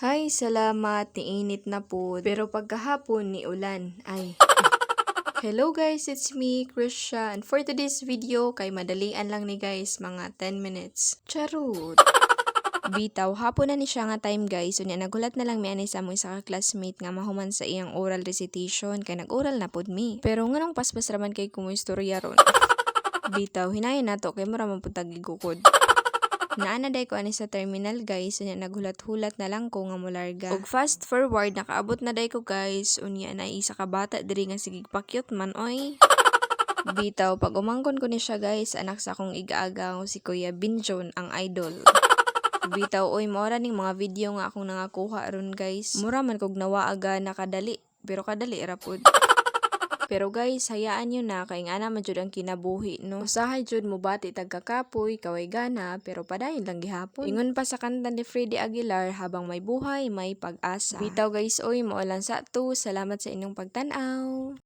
Hay, salamat, niinit na po. Pero pagkahapon ni ulan, ay. Hello guys, it's me, Krisha. And for today's video, kay madalian lang ni guys, mga 10 minutes. Charot. Bitaw, hapon na ni siya nga time guys. Unya nagulat na lang mi ani sa mo isa ka classmate nga mahuman sa iyang oral recitation kay nag-oral na pod mi. Pero nganong paspas raman kay kumo istorya ron. Bitaw, hinayon nato kay mura man pud tagigukod. Naana day ko ani sa terminal guys, unya naghulat-hulat na lang ko nga molarga. Ug fast forward nakaabot na day ko guys, unya na isa ka bata diri nga sigig pakyut man oy. Bitaw, pag umangkon ko ni siya guys, anak sa akong igaaga si Kuya Binjon ang idol. Bitaw, oy, mora ning mga video nga akong nangakuha ron guys. Mura man kog nawaaga nakadali, pero kadali ra pud. Pero guys, hayaan nyo na kay nga naman jud ang kinabuhi, no? Usahay jud mo bati tagkakapoy, kaway gana, pero padayon lang gihapon. Ingon pa sa kanta ni Freddy Aguilar, habang may buhay, may pag-asa. Bitaw guys, oy, mo lang sa to. Salamat sa inyong pagtanaw.